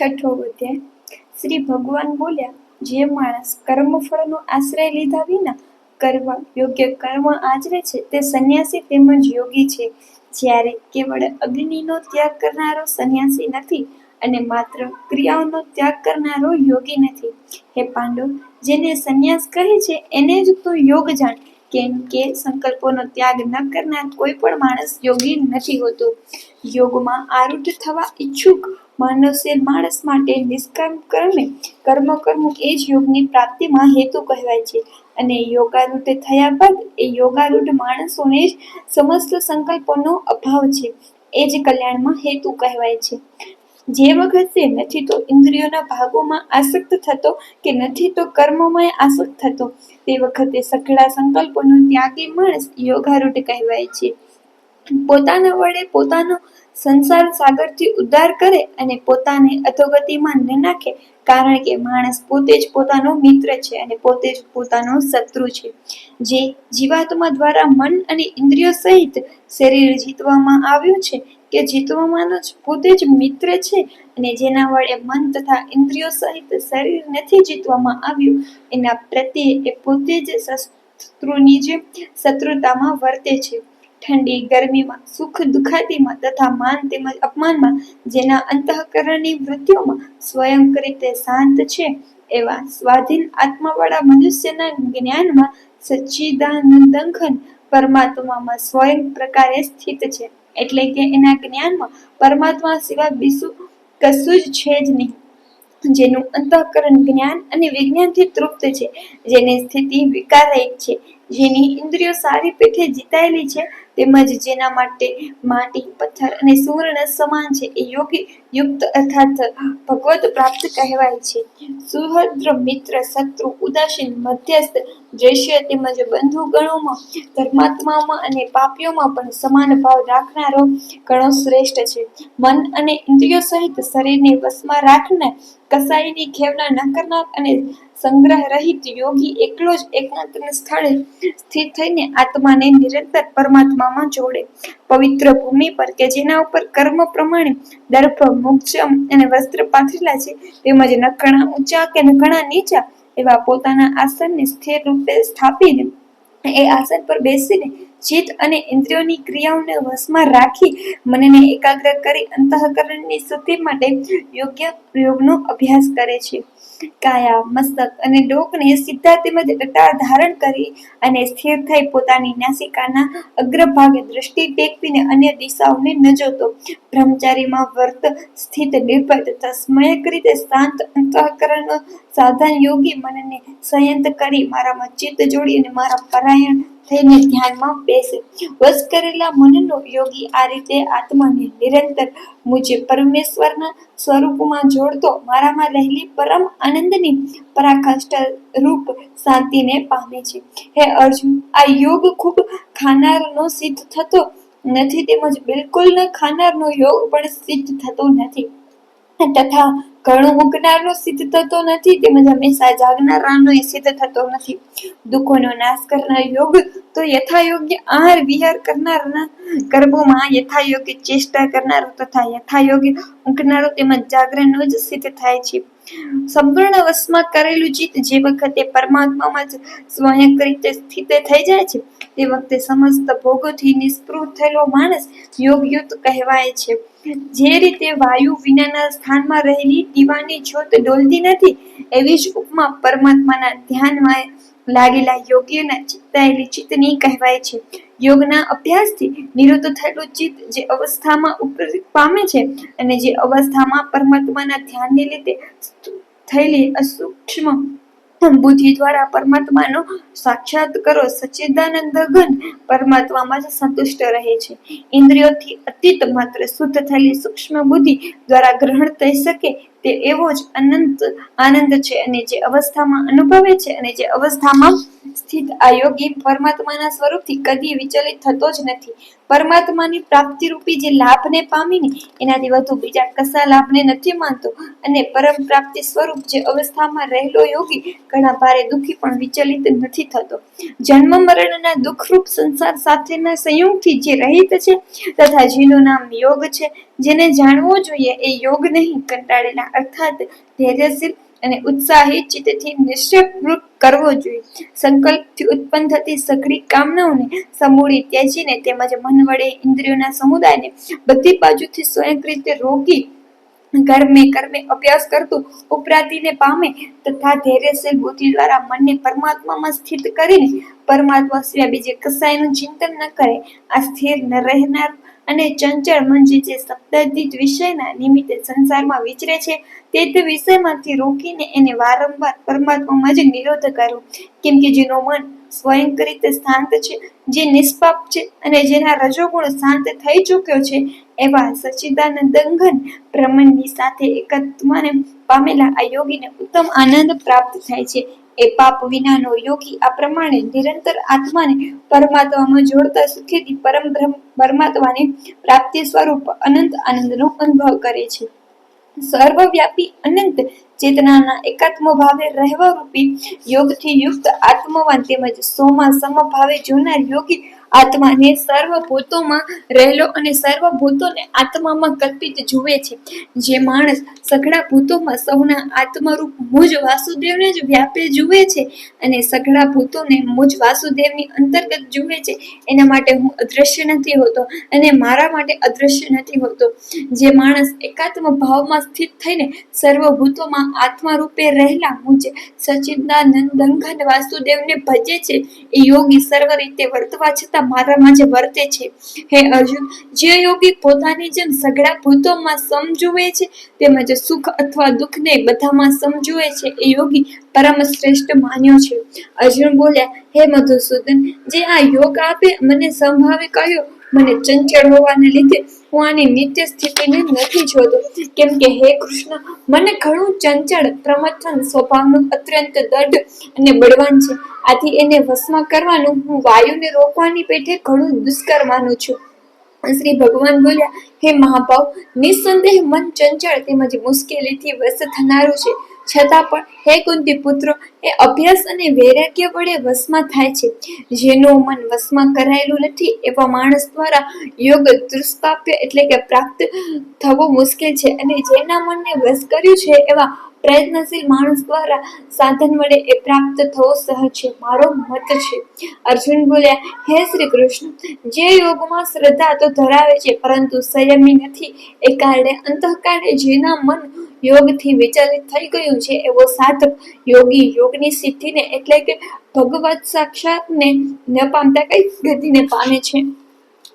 છઠ્ઠો અધ્યાય શ્રી ભગવાન બોલ્યા, જે માણસ કર્મફળનો આશ્રય લીધા વિના કરવા યોગ્ય કર્મ આચરે છે, તે સંન્યાસી તેમજ યોગી છે. જ્યારે કેવળ અગ્નિનો ત્યાગ કરનારો સંન્યાસી નથી અને માત્ર ક્રિયાઓનો ત્યાગ કરનારો યોગી નથી. હે પાંડવ, જેને સંન્યાસ કહે છે, એને જ તું યોગ જાણ. કેમ કે સંકલ્પોનો ત્યાગ ન કરનાર કોઈ પણ માણસ યોગી નથી હોતો. યોગમાં આરૂઢ થવા ઈચ્છુક માનવશીલ માણસ માટે નિષ્કર્મ કર્મે કર્મ કરવું એ જ યોગની પ્રાપ્તિમાં હેતુ કહેવાય છે. અને યોગારૂઢ થયા બાદ એ યોગારૂઢ માણસોને જ સમસ્ત સંકલ્પોનો અભાવ છે. એ જ કલ્યાણમાં હેતુ કહેવાય છે. જે વખતે નથી તો ઇન્દ્રિયોના ભાગોમાં આસક્ત થતો કે નથી તો કર્મમાં આસક્ત થતો. તે વખતે સઘળા સંકલ્પોનો ત્યાગી માણસ યોગારૂઢ કહેવાય છે. પોતાના વડે પોતાનો સંસાર સાગરથી ઉદ્ધાર કરે અને પોતાને અધોગતિમાં ન નાખે, કારણ કે માણસ પોતે જ પોતાનો મિત્ર છે અને પોતે જ પોતાનો શત્રુ છે. જે જીવાત્મા દ્વારા મન અને ઇન્દ્રિયો સહિત શરીર જીતવામાં આવ્યું છે કે જીતવામાં જ પોતે જ મિત્ર છે અને જેના વડે મન તથા ઇન્દ્રિયો સહિત શરીર નથી જીતવામાં આવ્યું, એના પ્રત્યે એ પોતે જ શત્રુની જે શત્રુતામાં વર્તે છે. ઠંડી, ગરમીમાં, સુખ દુખાતીમાં તથા માન તેમજ અપમાનમાં જેના અંતઃકરણની વૃત્તિઓમાં સ્વયં રીતે શાંત છે, એવા સ્વાધીન આત્માવાળા મનુષ્યના જ્ઞાનમાં સચ્ચિદાનંદંખન પરમાત્મામાં સ્વયં પ્રકારે સ્થિત છે. એટલે કે એના જ્ઞાનમાં પરમાત્મા સિવાય બીજું કશું જ છે જ નહીં. જેનું અંતઃકરણ જ્ઞાન અને વિજ્ઞાનથી તૃપ્ત છે. જેની સ્થિતિ વિકારરહિત છે. જેની ઇન્દ્રિયો સારી પેઠે જીતાયેલી છે, તેમજ જેના માટે માટી, પથ્થર અને સુવર્ણ સમાન છે, એ યોગી, યુક્ત અર્થાત ભગવત પ્રાપ્ત કહેવાય છે. સુહદ્ર મિત્ર, શત્રુ, ઉદાસીન, મધ્યસ્થ દ્રશ્ય તેમજ બંધુ ગણોમાં ધર્માત્મામાં અને પાપીઓમાં પણ સમાન ભાવ રાખનારો ગણો શ્રેષ્ઠ છે. મન અને ઇન્દ્રિયો સહિત શરીરને વશમાં રાખનાર કસાઈની ખેવના ન કરનાર અને સંગ્રહ રહિત યોગી એકલો જ એકાંત સ્થળે સ્થિત થઈને આત્માને નિરંતર પરમાત્મામાં જોડે પવિત્ર ભૂમિ પર કે જેના ઉપર કર્મ પ્રમાણે દર્ભ, મુક્ષમ અને વસ્ત્ર પાથરેલા છે, તેમજ નકણા ઊંચા કે નકણા નીચા એવા પોતાના આસનને સ્થિર રૂપે સ્થાપીને એ આસન પર બેસીને ચિત્ત અને ઇન્દ્રિયોની ક્રિયાઓને વશમાં રાખી મનને એકાગ્ર કરી અંતઃકરણની શુદ્ધિ માટે યોગ્ય યોગનો અભ્યાસ કરે છે. કાયા, મસ્તક અને ડોકને સીધા તેમજ ડટાર ધારણ કરી અને સ્થિર થઈ પોતાની નાસિકાના અગ્રભાગે દ્રષ્ટિ ટેકવીને અન્ય દિશાઓને ન જોતો બ્રહ્મચારીમાં વર્ત સ્થિત નિર્ભય તથા સ્મયક રીતે શાંત અંતઃકરણનો સાધન યોગી મનને સંયંત કરી મારામાં ચિત્ત જોડી અને મારા પરાયણ થઈને ધ્યાનમાં બેસે. વશ કરેલા મનનો યોગી આ રીતે આત્માને નિરંતર મુજે પરમેશ્વરના સ્વરૂપમાં જોડતો, મારામાં રહેલી પરમ આનંદની પરાકાષ્ઠ રૂપ શાંતિને પામે છે. હે અર્જુન, આ યોગ ખૂબ ખાનારનો સિદ્ધ થતો નથી, તેમજ બિલકુલ ખાનારનો યોગ પણ સિદ્ધ થતો નથી. તથા ઘણું મૂકનારનો સિદ્ધ થતો નથી, તેમજ હંમેશા જાગનારાનો એ સિદ્ધ થતો નથી. દુઃખોનો નાશ કરનાર યોગ તો યથાયોગ્ય આહાર વિહાર કરનારના કર્મોમાં યથાયોગ્ય ચેષ્ટા કરનારો તથા યથાયોગ્ય ઊંઘનારો તેમજ જાગરણનો જ સિદ્ધ થાય છે. સંપૂર્ણ વશમાં કરેલું ચિત્ત જે વખતે પરમાત્મામાં જ સ્વયં રીતે સ્થિત થઈ જાય છે, તે વખતે સમસ્ત ભોગોથી નિસ્પૃહ થયેલો માણસ યોગયુક્ત કહેવાય છે. જે રીતે વાયુ વિનાના સ્થાનમાં રહેલી દીવાની જ્યોત ડોલતી નથી, એવી જ ઉપમા પરમાત્માના ધ્યાનમાં લાગેલા યોગ્યના ચિત્તાયેલી ચિત્તની કહેવાય છે. યોગના અભ્યાસથી નિરુદ્ધ થયેલું ચિત્ત જે અવસ્થામાં ઉપરી પામે છે અને જે અવસ્થામાં પરમાત્માના ધ્યાનને લીધે થયેલી અસૂક્ષ્મ બુદ્ધિ દ્વારા પરમાત્માનો સાક્ષાત કરો સચ્ચિદાનંદ ઘન પરમાત્મામાં જ સંતુષ્ટ રહે છે. ઇન્દ્રિયોથી અતીત માત્ર શુદ્ધ થયેલી સૂક્ષ્મ બુદ્ધિ દ્વારા ગ્રહણ થઈ શકે તે એવો જ અનંત, આનંદ છે અને જે અવસ્થામાં અનુભવે છે અને જે અવસ્થામાં સ્થિત આ યોગી પરમાત્માના સ્વરૂપથી કદી વિચલિત થતો જ નથી. પરમાત્માની પ્રાપ્તિ રૂપી જે લાભને પામીને એનાથી વધુ બીજા કશા લાભને નથી માનતો અને પરમ પ્રાપ્તિ સ્વરૂપ જે અવસ્થામાં રહેલો યોગી ઘણા ભારે દુઃખી પણ વિચલિત નથી થતો. જન્મ મરણના દુઃખરૂપ સંસાર સાથેના સંયોગથી જે રહિત છે તથા જેનું નામ યોગ છે, જેને જાણવું જોઈએ એ યોગ નહીં, કંટાળેલા અર્થાત ધૈર્યશીલ અને ઉત્સાહી ચિત્તથી નિશ્ચયપૂર્વક કરવો જોઈએ. સંકલ્પથી ઉત્પન્ન થતી સઘળી કામનાઓને સમૂળી ત્યજીને તેમજ મન વડે ઇન્દ્રિયોના સમુદાયને બધી બાજુથી સ્વયં રીતે રોકી કર્મે કર્મે અભ્યાસ કરતું ઉપરાતીને પામે તથા ધૈર્યશીલ બુદ્ધિ દ્વારા મનને પરમાત્મામાં સ્થિત કરીને પરમાત્મા સિવાય બીજે કસાયનું ચિંતન ન કરે. આ સ્થિર ન રહેનાર અને ચંચળ મન જે સપ્તાધિત વિષયના નિમિત્તે સંસારમાં વિચરે છે, તે તે વિષયમાંથી રોકીને એને વારંવાર પરમાત્મામાં જ નિરોધ કરવો કેમ કે જેનું મન સ્વયં રીતે શાંત છે, જે નિષ્પાપ છે અને જેના રજોગુણ શાંત થઈ ચૂક્યો છે, એવા સચ્ચિદાનંદ દંગન બ્રહ્મની સાથે એકત્વને પામેલા આ યોગીને ઉત્તમ આનંદ પ્રાપ્ત થાય છે. એ પાપ વિનાનો યોગી આ પ્રમાણે નિરંતર આત્માને પરમાત્મામાં જોડતા સુખેથી પરમ બ્રહ્મ, પરમાત્માને પ્રાપ્તિ સ્વરૂપ અનંત આનંદનો અનુભવ કરે છે. સર્વવ્યાપી અનંત ચેતનાના એકાત્મ ભાવે રહેવા રૂપી યોગથી યુક્ત આત્મવાન તેમજ સોમાં સમભાવે જોનાર યોગી આત્માને સર્વ ભૂતોમાં રહેલો અને સર્વ ભૂતોને આત્મામાં કલ્પિત જુએ છે. જે માણસ સઘળા ભૂતોમાં સૌના આત્મરૂપ મુજ વાસુદેવને જ વ્યાપે જુએ છે અને સઘળા ભૂતોને મુજ વાસુદેવની અંતર્ગત જુએ છે, એના માટે હું અદ્રશ્ય નથી હોતો અને મારા માટે અદ્રશ્ય નથી હોતો. જે માણસ એકાત્મ ભાવમાં સ્થિત થઈને સર્વ ભૂતોમાં આત્મા રૂપે રહેલા મુજ સચિદાનંદ વાસુદેવને ભજે છે, એ યોગી સર્વ રીતે વર્તવા છતાં મારામાં જે વર્તે છે. હે અર્જુન, જે યોગી પોતાની જેમ સઘળા ભૂતોમાં સમજુએ છે, તેમજ સુખ અથવા દુઃખને બધામાં સમજુએ છે, એ યોગી પરમ શ્રેષ્ઠ માન્યો છે. અર્જુન બોલ્યા, હે મધુસૂદન, જે આ યોગ આપે, મને સંભાવે કહ્યો મને ચંચળ હોવાને લીધે હું આની નિત્ય સ્થિતિને નથી જોતો. કેમ કે હે કૃષ્ણ, મને ઘણું ચંચળ, પ્રમથન, સ્વભાવનું અત્યંત દઢ અને બળવાન છે. આથી એને વશમાં કરવાનું હું વાયુને રોકવાની પેઠે ઘણું દુષ્કર માનું છું. શ્રી ભગવાન બોલ્યા, હે મહાભાવ નિસંદેહ મન ચંચળ તેમજ મુશ્કેલીથી વશ થનારું છે. છતાં પણ હે કુંતી પુત્રો, એ અભ્યાસ અને વૈરાગ્ય વડે વશમાં થાય છે. જેનું મન વશમાં કરાયેલું નથી, એવા માણસ દ્વારા યોગ દુષ્પ્રાપ્ય એટલે કે પ્રાપ્ત થવું મુશ્કેલ છે અને જેના મનને વશ કર્યું છે એવા પ્રયત્નશીલ માણસ દ્વારા સાધન વડે એ પ્રાપ્ત થવો સહજ છે. મારો મત છે. અર્જુન બોલ્યા, હે શ્રી કૃષ્ણ જે યોગમાં શ્રદ્ધા તો ધરાવે છે, પરંતુ સંયમી નથી. એ કારણે અંતઃકાળે જેના મન યોગથી વિચલિત થઈ ગયું છે. એવો સાધક યોગી યોગની સિદ્ધિને એટલે કે ભગવત સાક્ષાતને ન પામતા કઈ ગતિને પામે છે?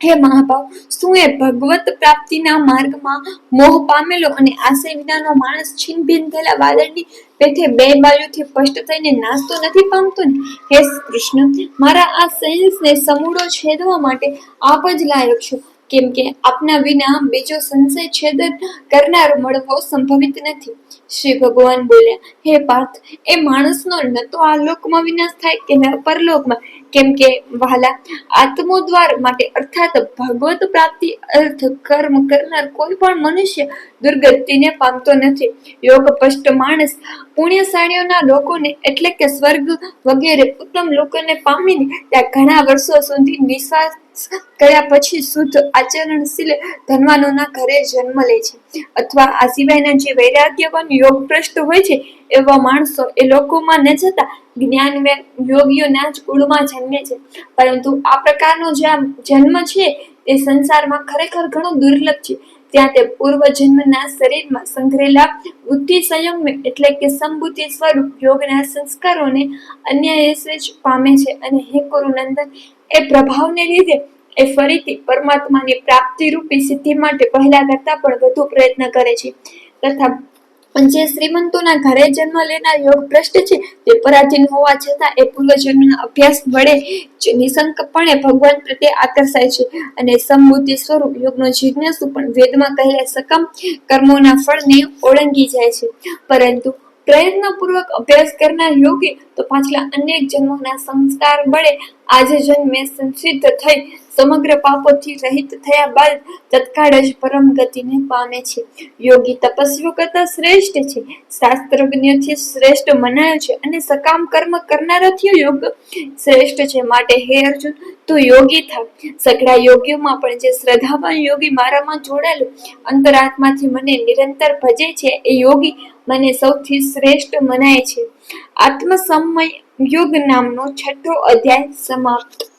હે મહાભાવ, શું એ ભગવત પ્રાપ્તિના માર્ગમાં મોહ પામેલો અને આશય વિનાનો માણસ છીન ભીન થયેલા વાદળની પેઠે બે બાજુથી સ્પષ્ટ થઈને નાસ્તો નથી પામતો ને? હે કૃષ્ણ, મારા આ સેન્સને સમૂળો છેદવા માટે આપ જ લાયક છો. કેમ કે આપના વિના બીજો સંશય છેદન કરનાર મળવો સંભવિત નથી. શ્રી ભગવાન બોલ્યા, હે પાર્થ, એ માણસનો ન તો આ લોકમાં વિનાશ થાય કે ન પરલોકમાં? કેમ કે વહાલા આત્મોદ્વાર માટે અર્થાત ભગવત પ્રાપ્તિ, અર્થ, કર્મ કરનાર કોઈ પણ મનુષ્ય દુર્ગતિને પામતો નથી. યોગ પષ્ટ માણસ પુણ્યશાળીઓના લોકોને એટલે કે સ્વર્ગ વગેરે ઉત્તમ લોકોને પામીને ત્યાં ઘણા વર્ષો સુધી નિશ્વાસ કર્યા પછી શુદ્ધ આચરણશીલ ધનવાનોના ઘરે જન્મ લે છે. અથવા આ સિવાયના જે વૈરાગ્યવાન યોગભ્રષ્ટ હોય છે, એવા માણસો એ લોકોમાં ન જતા જ્ઞાન યોગીઓના જ કુળમાં જન્મે છે. પરંતુ આ પ્રકારનો જે જન્મ છે, એ સંસારમાં ખરેખર ઘણો દુર્લભ છે. ત્યાં તે પૂર્વ જન્મના શરીરમાં સંઘરેલા બુદ્ધિ સંયમ એટલે કે સંબુદ્ધિ સ્વરૂપ યોગના સંસ્કારોને અન્ય જ પામે છે અને હે કુરુનંદન એ પ્રભાવને લીધે એ ફરીથી પરમાત્માની પ્રાપ્તિ રૂપી સિદ્ધિ માટે પહેલા કરતા પણ વધુ પ્રયત્ન કરે છે. તથા જે શ્રીમંતોના ઘરે જન્મ લેનાર યોગ ભ્રષ્ટ છે, તે પરાધીન હોવા છતાં એ પૂર્વજન્મના અભ્યાસ વડે નિસંકપણે ભગવાન પ્રત્યે આકર્ષાય છે અને સમબુદ્ધિ સ્વરૂપ યોગનો જિજ્ઞાસુ પણ વેદમાં કહેલા સકમ કર્મોના ફળને ઓળંગી જાય છે. પરંતુ પ્રયત્નપૂર્વક અભ્યાસ કરનાર યોગી તો પાછલા અનેક જન્મોના સંસ્કાર બળે આજે જન્મે સંસિદ્ધ થઈ સમગ્ર પાપોથી રહિત થયા બાદ તત્કાળ જ પરમ ગતિને પામે છે. યોગી તપસ્વીઓ કરતા શ્રેષ્ઠ છે. શાસ્ત્રજ્ઞથી શ્રેષ્ઠ મનાયો છે અને સકામ કર્મ કરનારાથી યોગ શ્રેષ્ઠ છે. માટે હે અર્જુન, તું યોગી થા. સઘળા યોગીઓમાં પણ જે શ્રદ્ધાવાન યોગી મારામાં જોડાયેલો અંતરાત્માથી મને નિરંતર ભજે છે, એ યોગી મને સૌથી શ્રેષ્ઠ મનાય છે. આત્મસમય યોગ નામનો છઠ્ઠો અધ્યાય સમાપ્ત.